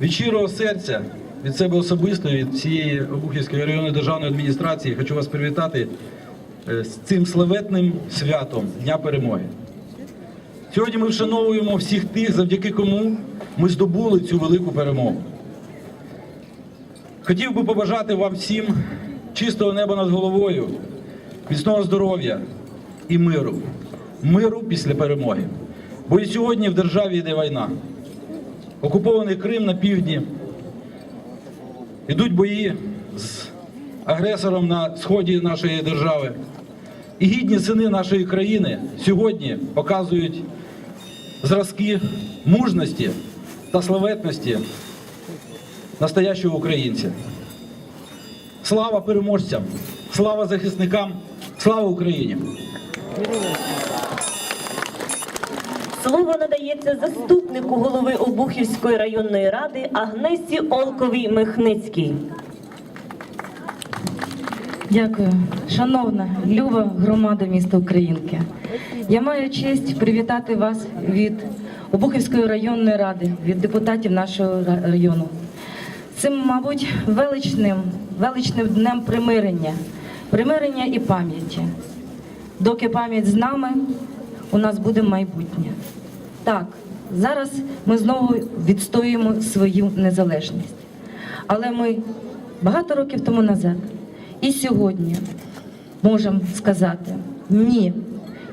Від щирого серця, від себе особисто, від всієї Обухівської районної державної адміністрації хочу вас привітати е, з цим славетним святом Дня Перемоги. Сьогодні ми вшановуємо всіх тих, завдяки кому ми здобули цю велику перемогу. Хотів би побажати вам всім чистого неба над головою, міцного здоров'я і миру. Миру після перемоги. Бо і сьогодні в державі йде війна. Окупований Крим на півдні. Ідуть бої з агресором на сході нашої держави. І гідні сини нашої країни сьогодні показують зразки мужності та славетності настоящого українця. Слава переможцям, слава захисникам, слава Україні! Слово надається заступнику голови Обухівської районної ради Агнесі Олковій Михницькій. Дякую, шановна люба громада міста Українки. Я маю честь привітати вас від Обухівської районної ради, від депутатів нашого району. Цим, мабуть, величним, величним днем примирення, примирення і пам'яті. Доки пам'ять з нами, у нас буде майбутнє. Так, зараз ми знову відстоюємо свою незалежність. Але ми багато років тому назад і сьогодні можемо сказати ні,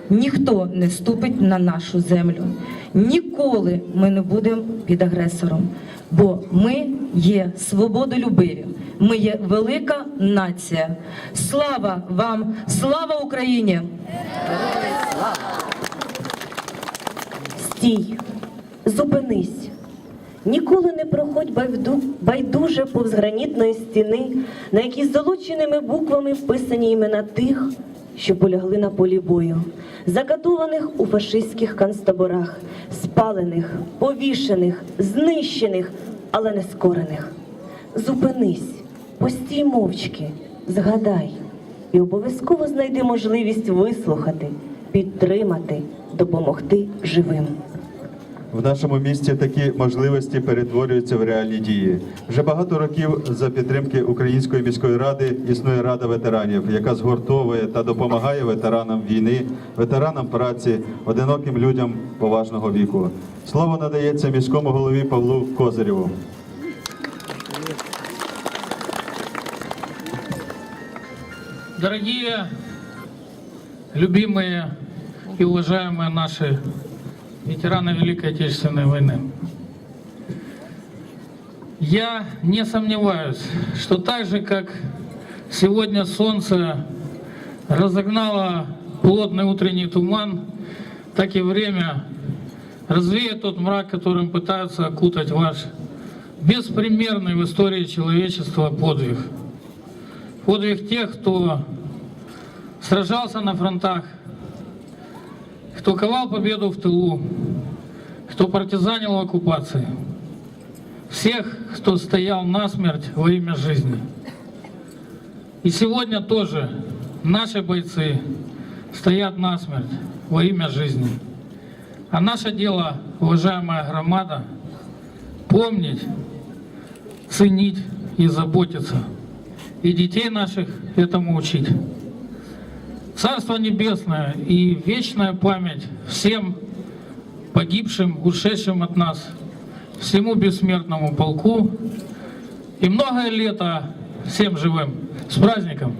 ніхто не ступить на нашу землю. Ніколи ми не будемо під агресором, бо ми є свободолюбиві, ми є велика нація. Слава вам, слава Україні! Стій, зупинись. Ніколи не проходь байду- байдуже повз гранітної стіни, на якій золоченими буквами вписані імена тих, що полягли на полі бою, закатованих у фашистських концтаборах, спалених, повішених, знищених, але не скорених. Зупинись, постій мовчки, згадай і обов'язково знайди можливість вислухати, підтримати, допомогти живим. В нашому місті такі можливості перетворюються в реальні дії. Вже багато років за підтримки Української міської ради існує рада ветеранів, яка згуртовує та допомагає ветеранам війни, ветеранам праці, одиноким людям поважного віку. Слово надається міському голові Павлу Козирєву. Дорогие, любимые и уважаемые наши ветераны Великой Отечественной войны, я не сомневаюсь, что так же, как сегодня солнце разогнало плотный утренний туман, так и время развеет тот мрак, которым пытаются окутать ваш беспримерный в истории человечества подвиг. Подвиг тех, кто сражался на фронтах, кто ковал победу в тылу, кто партизанил в оккупации, всех, кто стоял насмерть во имя жизни. И сегодня тоже наши бойцы стоят насмерть во имя жизни. А наше дело, уважаемая громада, помнить, ценить и заботиться – и детей наших этому учить. Царство Небесное и вечная память всем погибшим, ушедшим от нас, всему бессмертному полку и многое лето всем живым. С праздником!